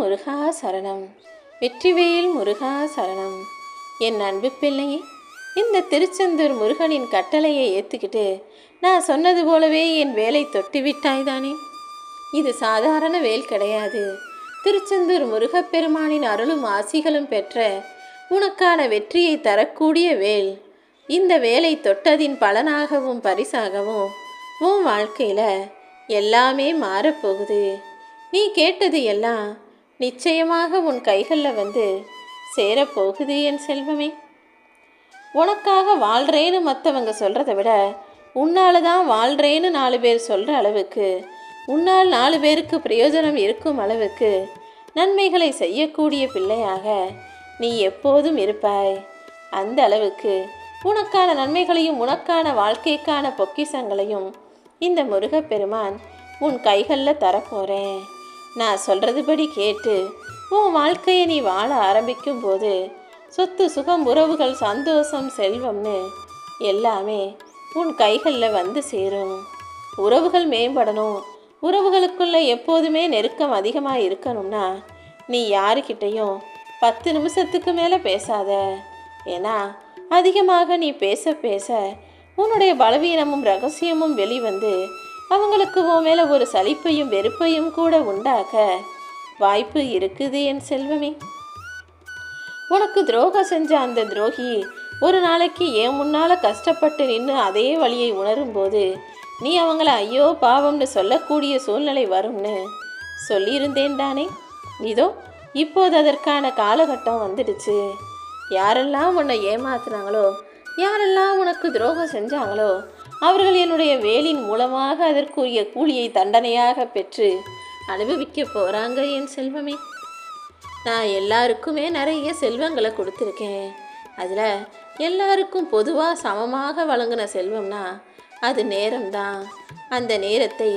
முருகா சரணம். வெற்றிவேல் முருகா சரணம். என் அன்பு பிள்ளையே இந்த திருச்செந்தூர் முருகனின் கட்டளையை ஏற்றுக்கிட்டு நான் சொன்னது போலவே என் வேலை தொட்டு விட்டாய்தானே இது சாதாரண வேல் கிடையாது. திருச்செந்தூர் முருகப்பெருமானின் அருளும் ஆசிகளும் பெற்ற உனக்கான வெற்றியை தரக்கூடிய வேல். இந்த வேலை தொட்டதின் பலனாகவும் பரிசாகவும் உன் வாழ்க்கையில் எல்லாமே மாறப்போகுது. நீ கேட்டது எல்லாம் நிச்சயமாக உன் கைகளில் வந்து சேரப்போகுது என் செல்வமே. உனக்காக வாழ்கிறேன்னு மற்றவங்க சொல்கிறத விட உன்னால தான் வாழ்கிறேன்னு நாலு பேர் சொல்கிற அளவுக்கு உன்னால் நாலு பேருக்கு பிரயோஜனம் இருக்கும் அளவுக்கு நன்மைகளை செய்யக்கூடிய பிள்ளையாக நீ எப்போதும் இருப்பாய். அந்த அளவுக்கு உனக்கான நன்மைகளையும் உனக்கான வாழ்க்கைக்கான பொக்கிஷங்களையும் இந்த முருகப்பெருமான் உன் கைகளில் தரப்போகிறேன் நான் சொல்கிறதுபடி கேட்டு உன் வாழ்க்கையை நீ வாழ ஆரம்பிக்கும் போது சொத்து சுகம் உறவுகள் சந்தோஷம் செல்வம்னு எல்லாமே உன் கைகளில் வந்து சேரும். உறவுகள் மேம்படணும். உறவுகளுக்குள்ளே எப்போதுமே நெருக்கம் அதிகமாக இருக்கணும்னா நீ யாருக்கிட்டேயும் பத்து நிமிஷத்துக்கு மேலே பேசாத. ஏன்னா அதிகமாக நீ பேச பேச உன்னுடைய பலவீனமும் ரகசியமும் வெளிவந்து அவங்களுக்கு உன் மேலே ஒரு சலிப்பையும் வெறுப்பையும் கூட உண்டாக்க வாய்ப்பு இருக்குது என் செல்வமே. உனக்கு துரோகம் செஞ்ச அந்த துரோகி ஒரு நாளைக்கு ஏன் முன்னால் கஷ்டப்பட்டு நின்று அதே வழியை உணரும்போது நீ அவங்கள ஐயோ பாவம்னு சொல்லக்கூடிய சூழ்நிலை வரும்னு சொல்லியிருந்தேன் தானே. இதோ இப்போது அதற்கான காலகட்டம் வந்துடுச்சு. யாரெல்லாம் உன்னை ஏமாத்துனாங்களோ யாரெல்லாம் உனக்கு துரோகம் செஞ்சாங்களோ அவர்கள் என்னுடைய வேலின் மூலமாக அதற்குரிய கூலியை தண்டனையாக பெற்று அனுபவிக்க போகிறாங்க என் செல்வமே. நான் எல்லாருக்குமே நிறைய செல்வங்களை கொடுத்துருக்கேன். அதில் எல்லாருக்கும் பொதுவாக சமமாக வழங்கின செல்வம்னா அது நேரம்தான். அந்த நேரத்தை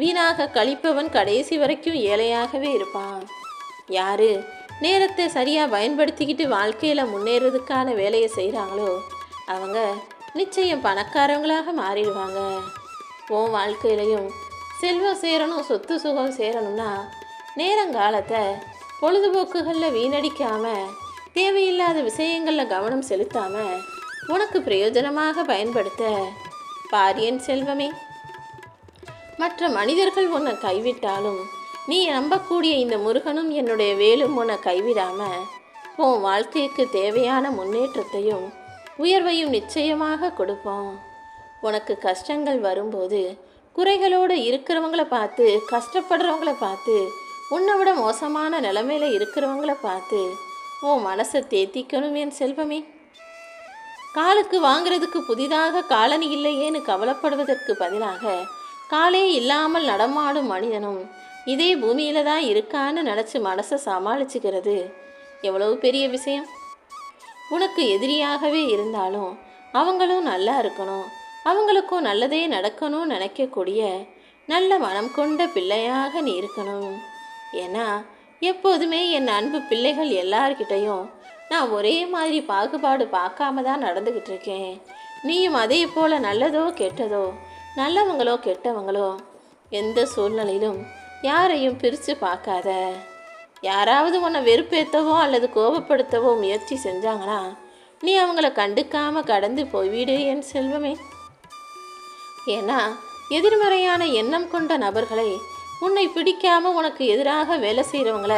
வீணாக கழிப்பவன் கடைசி வரைக்கும் ஏழையாகவே இருப்பான். யார் நேரத்தை சரியாக பயன்படுத்திக்கிட்டு வாழ்க்கையில் முன்னேறதுக்கான வேலையை செய்கிறாங்களோ அவங்க நிச்சயம் பணக்காரவங்களாக மாறிடுவாங்க. உன் வாழ்க்கையிலையும் செல்வம் சேரணும் சொத்து சுகம் சேரணும்னா நேரங்காலத்தை பொழுதுபோக்குகளில் வீணடிக்காமல் தேவையில்லாத விஷயங்களில் கவனம் செலுத்தாமல் உனக்கு பிரயோஜனமாக பயன்படுத்த பாரியன் செல்வமே. மற்ற மனிதர்கள் உன்னை கைவிட்டாலும் நீ நம்பக்கூடிய இந்த முருகனும் என்னுடைய வேலும் உன்னை கைவிடாமல் உன் வாழ்க்கைக்கு தேவையான முன்னேற்றத்தையும் உயர்வையும் நிச்சயமாக கொடுப்போம். உனக்கு கஷ்டங்கள் வரும்போது குறைகளோடு இருக்கிறவங்கள பார்த்து கஷ்டப்படுறவங்கள பார்த்து உன்னை விட மோசமான நிலமையில இருக்கிறவங்கள பார்த்து உன் மனசை தேத்திக்கணும் என் செல்வமே. காலுக்கு வாங்குறதுக்கு புதிதாக காலணி இல்லையேன்னு கவலைப்படுவதற்கு பதிலாக காலே இல்லாமல் நடமாடும் மனிதனும் இதே பூமியில தான் இருக்கான்னு நினச்சி மனசை சமாளிச்சுக்கிறது. எவ்வளவு பெரிய விஷயம். உனக்கு எதிரியாகவே இருந்தாலும் அவங்களும் நல்லா இருக்கணும். அவங்களுக்கும் நல்லதே நடக்கணும்னு நினைக்கக்கூடிய நல்ல மனம் கொண்ட பிள்ளையாக நீ இருக்கணும். ஏன்னா எப்போதுமே என் அன்பு பிள்ளைகள் எல்லார்கிட்டையும் நான் ஒரே மாதிரி பாகுபாடு பார்க்காம தான் நடந்துக்கிட்டு இருக்கேன். நீயும் அதே போல் நல்லதோ கெட்டதோ நல்லவங்களோ கெட்டவங்களோ எந்த சூழ்நிலையிலும் யாரையும் பிரித்து பார்க்காத. யாராவது உன்னை வெறுப்பேற்றவோ அல்லது கோபப்படுத்தவோ முயற்சி செஞ்சாங்கன்னா நீ அவங்கள கண்டுக்காமல் கடந்து போய்விடு என் செல்வமே. ஏன்னா எதிர்மறையான எண்ணம் கொண்ட நபர்களை உன்னை பிடிக்காமல் உனக்கு எதிராக வேலை செய்கிறவங்கள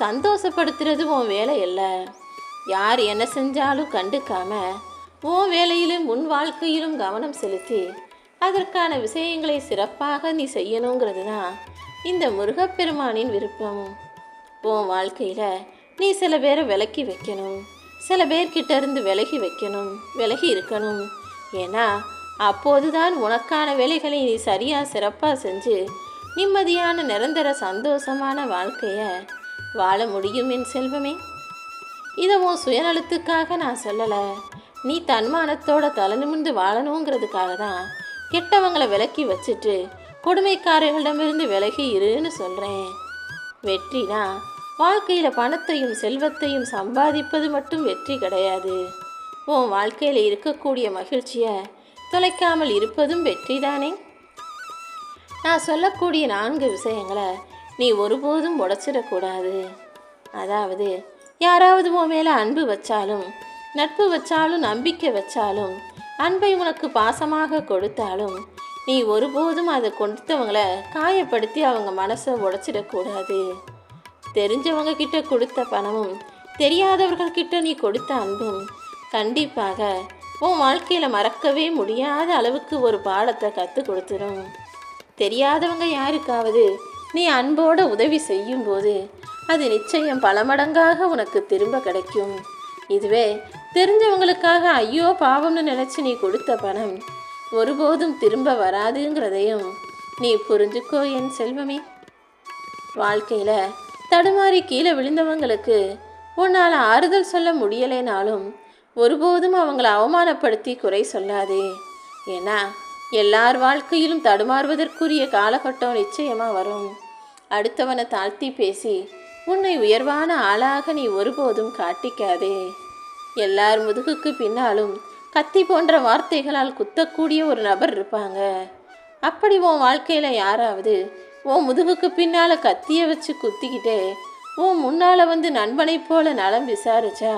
சந்தோஷப்படுத்துறது உன் வேலை இல்லை யார் என்ன செஞ்சாலும் கண்டுக்காம உன் வேலையிலும் உன் வாழ்க்கையிலும் கவனம் செலுத்தி அதற்கான விஷயங்களை சிறப்பாக நீ செய்யணுங்கிறது தான் இந்த முருகப்பெருமானின் விருப்பம். உன் வாழ்க்கையில் நீ சில பேரை விலக்கி வைக்கணும். சில பேர்கிட்ட இருந்து விலகி வைக்கணும். விலகி இருக்கணும். ஏன்னா அப்போதுதான் உனக்கான வேலைகளை நீ சரியாக சிறப்பாக செஞ்சு நிம்மதியான நிரந்தர சந்தோஷமான வாழ்க்கையை வாழ முடியும் என் செல்வமே. இதை உன் சுயநலத்துக்காக நான் சொல்லலை. நீ தன்மானத்தோட தலை நிமிர்ந்து வாழணுங்கிறதுக்காக தான் கெட்டவங்களை விலக்கி வச்சுட்டு கொடுமைக்காரர்களிடமிருந்து விலகி இருன்னு சொல்கிறேன் வெற்றினா வாழ்க்கையில் பணத்தையும் செல்வத்தையும் சம்பாதிப்பது மட்டும் வெற்றி கிடையாது. உன் வாழ்க்கையில் இருக்கக்கூடிய மகிழ்ச்சியை தொலைக்காமல் இருப்பதும் வெற்றி தானே நான் சொல்லக்கூடிய நான்கு விஷயங்களை நீ ஒருபோதும் உடச்சிடக்கூடாது. அதாவது யாராவது உன் மேலே அன்பு வச்சாலும் நட்பு வச்சாலும் நம்பிக்கை வச்சாலும் அன்பை உனக்கு பாசமாக கொடுத்தாலும் நீ ஒருபோதும் அதை கொடுத்தவங்கள காயப்படுத்தி அவங்க மனசை உடச்சிடக்கூடாது. தெரிஞ்சவங்க கிட்ட கொடுத்த பணமும் தெரியாதவர்கள் கிட்ட நீ கொடுத்த அன்பும் கண்டிப்பாக உன் வாழ்க்கையில் மறக்கவே முடியாத அளவுக்கு ஒரு பாடத்தை கற்றுக் கொடுத்துரும். தெரியாதவங்க யாருக்காவது நீ அன்போட உதவி செய்யும்போது அது நிச்சயம் பல மடங்காக உனக்கு திரும்ப கிடைக்கும். இதுவே தெரிஞ்சவங்களுக்காக ஐயோ பாவம்னு நினச்சி நீ கொடுத்த பணம் ஒருபோதும் திரும்ப வராதுங்கிறதையும் நீ புரிஞ்சுக்கோ என் செல்வமே. வாழ்க்கையில் தடுமாறி கீழே விழுந்தவங்களுக்கு உன்னால் ஆறுதல் சொல்ல முடியலைனாலும் ஒருபோதும் அவங்கள அவமானப்படுத்தி குறை சொல்லாதே. ஏன்னா எல்லார் வாழ்க்கையிலும் தடுமாறுவதற்குரிய காலகட்டம் நிச்சயமாக வரும். அடுத்தவனை தாழ்த்தி பேசி உன்னை உயர்வான ஆளாக நீ ஒருபோதும் காட்டிக்காதே. எல்லார் முதுகுக்கு பின்னாலும் கத்தி போன்ற வார்த்தைகளால் குத்தக்கூடிய ஒரு நபர் இருப்பாங்க. அப்படி உன் வாழ்க்கையில் யாராவது உன் முதுகுக்கு பின்னால் கத்தியை வச்சு குத்திக்கிட்டே உன் முன்னால் வந்து நண்பனைப் போல நலம் விசாரிச்சா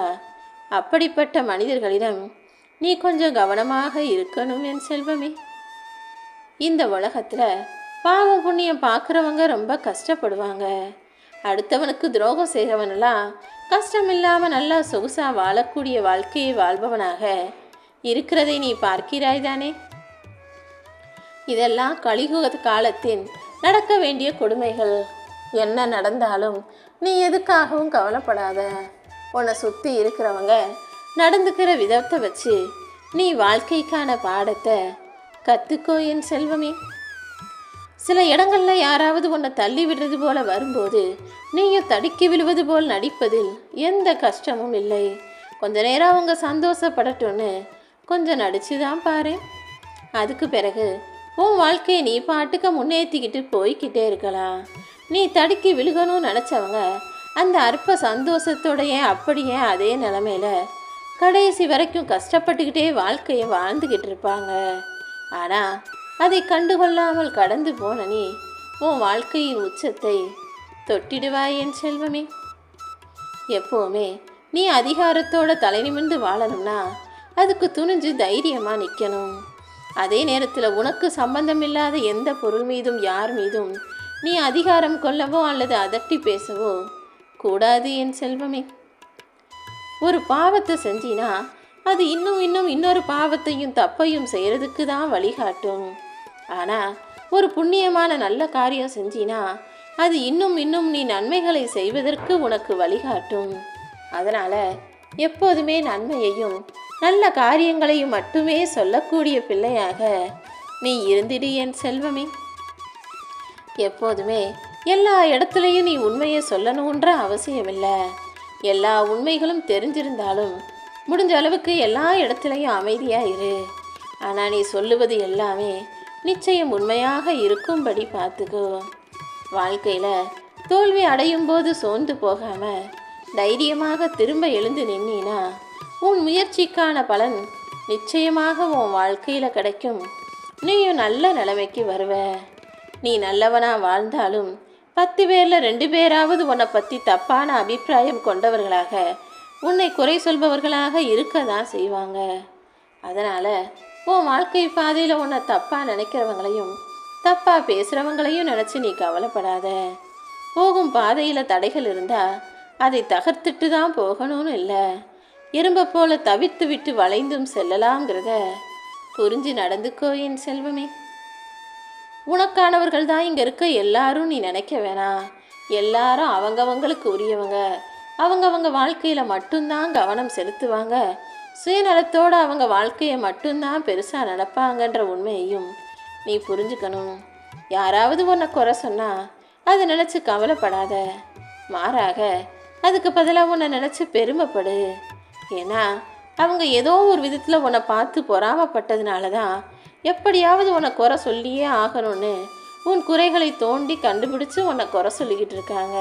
அப்படிப்பட்ட மனிதர்களிடம் நீ கொஞ்சம் கவனமாக இருக்கணும் என் செல்வமே. இந்த உலகத்தில் பாவம் புண்ணியம் பார்க்குறவங்க ரொம்ப கஷ்டப்படுவாங்க. அடுத்தவனுக்கு துரோகம் செய்கிறவனெல்லாம் கஷ்டம் இல்லாமல் நல்லா சொகுசாக வாழக்கூடிய வாழ்க்கையை வாழ்பவனாக இருக்கிறதை நீ பார்க்கிறாய் தானே? இதெல்லாம் கலியுக காலத்தின் நடக்க வேண்டிய கொடுமைகள். என்ன நடந்தாலும் நீ எதுக்காகவும் கவலைப்படாத. உன்னை சுற்றி இருக்கிறவங்க நடந்துக்கிற விதத்தை வச்சு நீ வாழ்க்கைக்கான பாடத்தை கற்றுக்கோ என் செல்வமே. சில இடங்களில் யாராவது உன்னை தள்ளி விடுறது போல வரும்போது நீயும் தடுக்கி விழுவது போல் நடிப்பதில் எந்த கஷ்டமும் இல்லை. கொஞ்ச நேரம் அவங்க சந்தோஷப்படட்டும்னு கொஞ்சம் நடிச்சு தான் பாரு. அதுக்கு பிறகு உன் வாழ்க்கையை நீ பாட்டுக்க முன்னேற்றிக்கிட்டு போய்க்கிட்டே இருக்கலாம். நீ தடுக்கி விழுகணும்னு நினச்சவங்க அந்த அற்ப சந்தோஷத்தோடையே அப்படியே அதே நிலமையில கடைசி வரைக்கும் கஷ்டப்பட்டுக்கிட்டே வாழ்க்கையை வாழ்ந்துக்கிட்டு இருப்பாங்க. ஆனால் அதை கண்டுகொள்ளாமல் கடந்து போன நீ உன் வாழ்க்கையின் உச்சத்தை தொட்டிடுவாய் என் செல்வமே. எப்போவுமே நீ அதிகாரத்தோட தலை நிமிர்ந்து வாழணும்னா அதுக்கு துணிஞ்சு தைரியமாக நிற்கணும் அதே நேரத்தில் உனக்கு சம்பந்தமில்லாத எந்த பொருள் மீதும் யார் மீதும் நீ அதிகாரம் கொள்ளவோ அல்லது அதட்டி பேசவோ கூடாது என் செல்வமே. ஒரு பாவத்தை செஞ்சினா அது இன்னும் இன்னும் இன்னொரு பாவத்தையும் தப்பையும் செய்கிறதுக்கு தான் வழிகாட்டும். ஆனால் ஒரு புண்ணியமான நல்ல காரியம் செஞ்சினா அது இன்னும் இன்னும் நீ நன்மைகளை செய்வதற்கு உனக்கு வழிகாட்டும். அதனால் எப்போதுமே நன்மையையும் நல்ல காரியங்களையும் மட்டுமே சொல்லக்கூடிய பிள்ளையாக நீ இருந்திடு என் செல்வமே. எப்போதுமே எல்லா இடத்துலையும் நீ உண்மையை சொல்லணுன்ற அவசியமில்லை. எல்லா உண்மைகளும் தெரிஞ்சிருந்தாலும் முடிஞ்ச அளவுக்கு எல்லா இடத்துலையும் அமைதியாக இரு. ஆனால் நீ சொல்லுவது எல்லாமே நிச்சயம் உண்மையாக இருக்கும்படி பார்த்துக்கோ. வாழ்க்கையில் தோல்வி அடையும் போது சோர்ந்து போகாமல் தைரியமாக திரும்ப எழுந்து நின்னா உன் முயற்சிக்கான பலன் நிச்சயமாக உன் வாழ்க்கையில் கிடைக்கும். நீயும் நல்ல நிலைமைக்கு வருவ. நீ நல்லவனாக வாழ்ந்தாலும் பத்து பேரில் ரெண்டு பேராவது உன்னை பற்றி தப்பான அபிப்பிராயம் கொண்டவர்களாக உன்னை குறை சொல்பவர்களாக இருக்க தான் செய்வாங்க. அதனால் உன் வாழ்க்கை பாதையில் உன்னை தப்பாக நினைக்கிறவங்களையும் தப்பாக பேசுகிறவங்களையும் நினச்சி நீ கவலைப்படாத. போகும் பாதையில் தடைகள் இருந்தால் அதை தகர்த்துட்டு தான் போகணும்னு இல்லை. இரும்பை போல தவித்து விட்டு வளைந்தும் செல்லலாங்கிறத புரிஞ்சு நடந்துக்கோ என் செல்வமே. உனக்கானவர்கள் தான் இங்கே இருக்க எல்லாரும் நீ நினைக்க வேணாம் எல்லாரும் அவங்கவங்களுக்கு உரியவங்க. அவங்கவங்க வாழ்க்கையில் மட்டும்தான் கவனம் செலுத்துவாங்க. சுயநலத்தோடு அவங்க வாழ்க்கையை மட்டும்தான் பெருசாக நடப்பாங்கன்ற உண்மையையும் நீ புரிஞ்சுக்கணும். யாராவது உன்னை குறை சொன்னால் அதை நினச்சி கவலைப்படாத. மாறாக அதுக்கு பதிலாக உன்னை நினச்சி பெருமைப்படு. ஏன்னா அவங்க ஏதோ ஒரு விதத்தில் உன்னை பார்த்து பொறாமப்பட்டதுனால தான் எப்படியாவது உன்னை குறை சொல்லியே ஆகணும்னு உன் குறைகளை தோண்டி கண்டுபிடிச்சு உன்னை குறை சொல்லிக்கிட்டு இருக்காங்க.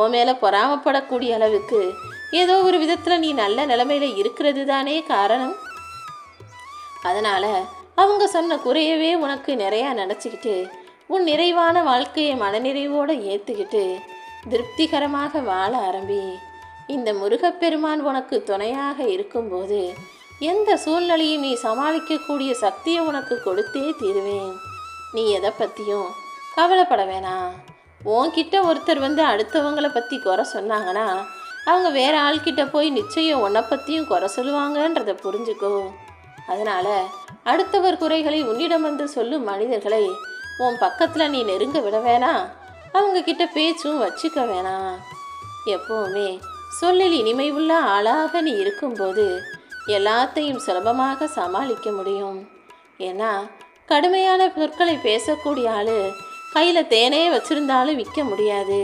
உன் மேலே பொறாமப்படக்கூடிய அளவுக்கு ஏதோ ஒரு விதத்தில் நீ நல்ல நிலைமையில் இருக்கிறது தானே காரணம். அதனால் அவங்க சொன்ன குறையவே உனக்கு நிறையா நினச்சிக்கிட்டு உன் நிறைவான வாழ்க்கையை மனநிறைவோடு ஏற்றுக்கிட்டு திருப்திகரமாக வாழ ஆரம்பி. இந்த முருகப்பெருமான் உனக்கு துணையாக இருக்கும்போது எந்த சூழ்நிலையும் நீ சமாளிக்கக்கூடிய சக்தியை உனக்கு கொடுத்தே தீருவேன். நீ எதை பற்றியும் கவலைப்பட வேணாம் உன்கிட்ட ஒருத்தர் வந்து அடுத்தவங்களை பற்றி குறை சொன்னாங்கன்னா அவங்க வேற ஆள்கிட்ட போய் நிச்சயம் உன்னை பற்றியும் குறை சொல்லுவாங்கன்றதை புரிஞ்சுக்கோ. அதனால் அடுத்தவர் குறைகளை உன்னிடம் வந்து சொல்லும் மனிதர்களை உன் பக்கத்தில் நீ நெருங்க விட வேணாம் அவங்கக்கிட்ட பேச்சும் வச்சுக்க வேணாம். எப்பவுமே சொல்லில் இனிமை உள்ள ஆளாக நீ இருக்கும்போது எல்லாத்தையும் சுலபமாக சமாளிக்க முடியும். ஏன்னா கடுமையான பொருட்களை பேசக்கூடிய ஆள் கையில் தேனே வச்சிருந்தாலும் விற்க முடியாது.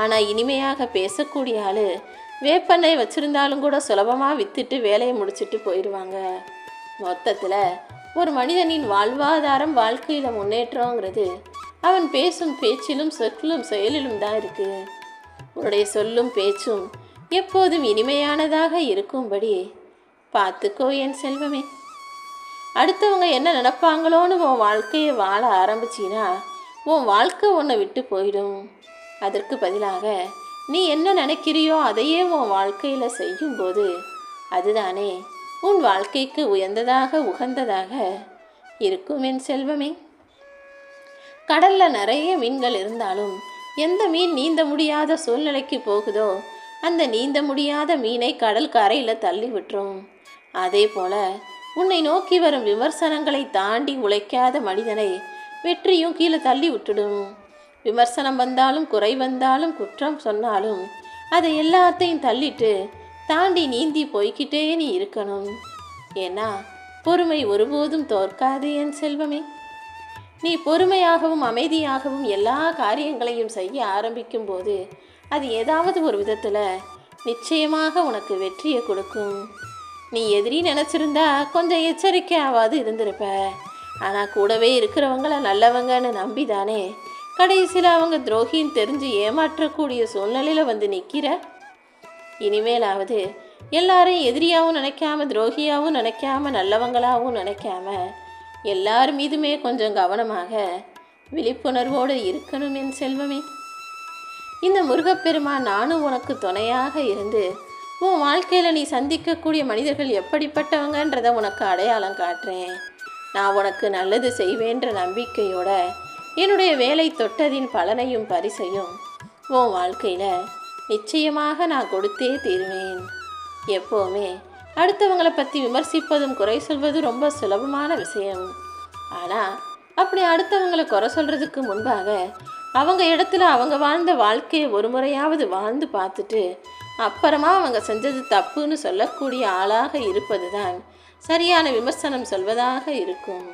ஆனால் இனிமையாக பேசக்கூடிய ஆள் வேப்பெண்ணெய் வச்சுருந்தாலும் கூட சுலபமாக விற்றுட்டு வேலையை முடிச்சிட்டு போயிடுவாங்க மொத்தத்தில் ஒரு மனிதனின் வாழ்வாதாரம் வாழ்க்கையில் முன்னேற்றங்கிறது அவன் பேசும் பேச்சிலும் சொற்களும் செயலிலும் தான் இருக்குது உன்னுடைய சொல்லும் பேச்சும் எப்போதும் இனிமையானதாக இருக்கும்படி பார்த்துக்கோ என் செல்வமே. அடுத்தவங்க என்ன நினைப்பாங்களோன்னு உன் வாழ்க்கையை வாழ ஆரம்பிச்சின்னா உன் வாழ்க்கை உன்னை விட்டு போயிடும். அதற்கு பதிலாக நீ என்ன நினைக்கிறியோ அதையே உன் வாழ்க்கையில் செய்யும்போது அதுதானே உன் வாழ்க்கைக்கு உயர்ந்ததாக உகந்ததாக இருக்கும் என் செல்வமே. கடல்ல நிறைய மீன்கள் இருந்தாலும் எந்த மீன் நீந்த முடியாத சூழ்நிலைக்கு போகுதோ அந்த நீந்த முடியாத மீனை கடல் கரையில் தள்ளி விட்டுரும். அதே போல உன்னை நோக்கி வரும் விமர்சனங்களை தாண்டி உழைக்காத மனிதனை வெற்றியும் கீழே தள்ளி விட்டுடும். விமர்சனம் வந்தாலும் குறை வந்தாலும் குற்றம் சொன்னாலும் அதை எல்லாத்தையும் தள்ளிட்டு தாண்டி நீந்தி போய்கிட்டே நீ இருக்கணும். ஏன்னா பொறுமை ஒருபோதும் தோற்காது என் செல்வமே. நீ பொறுமையாகவும் அமைதியாகவும் எல்லா காரியங்களையும் செய்ய ஆரம்பிக்கும் போது அது ஏதாவது ஒரு விதத்தில் நிச்சயமாக உனக்கு வெற்றியை கொடுக்கும். நீ எதிரி நினச்சிருந்தா கொஞ்சம் எச்சரிக்கையாவது இருந்திருப்ப. ஆனால் கூடவே இருக்கிறவங்கள நல்லவங்கன்னு நம்பி தானே கடைசியில் அவங்க துரோகின்னு தெரிஞ்சு ஏமாற்றக்கூடிய சூழ்நிலையில் வந்து நிற்கிற இனிமேலாவது எல்லாரையும் எதிரியாகவும் நினைக்காம துரோகியாகவும் நினைக்காம நல்லவங்களாகவும் நினைக்காம எல்லார் மீதுமே கொஞ்சம் கவனமாக விழிப்புணர்வோடு இருக்கணும் என் செல்வமே. இந்த முருகப்பெருமான் நானும் உனக்கு துணையாக இருந்து உன் வாழ்க்கையில் நீ சந்திக்கக்கூடிய மனிதர்கள் எப்படிப்பட்டவங்கன்றதை உனக்கு அடையாளம் காட்டுறேன். நான் உனக்கு நல்லது செய்வேன்ற நம்பிக்கையோட என்னுடைய வேலை தொட்டதின் பலனையும் பரிசையும் உன் வாழ்க்கையில் நிச்சயமாக நான் கொடுத்தே தீருவேன். எப்போவுமே அடுத்தவங்களை பற்றி விமர்சிப்பதும் குறை சொல்வதும் ரொம்ப சுலபமான விஷயம். ஆனால் அப்படி அடுத்தவங்களை குறை சொல்கிறதுக்கு முன்பாக அவங்க இடத்துல அவங்க வாழ்ந்த வாழ்க்கையை ஒரு முறையாவது வாழ்ந்து பார்த்துட்டு அப்புறமா அவங்க செஞ்சது தப்புன்னு சொல்லக்கூடிய ஆளாக இருப்பது தான் சரியான விமர்சனம் சொல்வதாக இருக்கும்.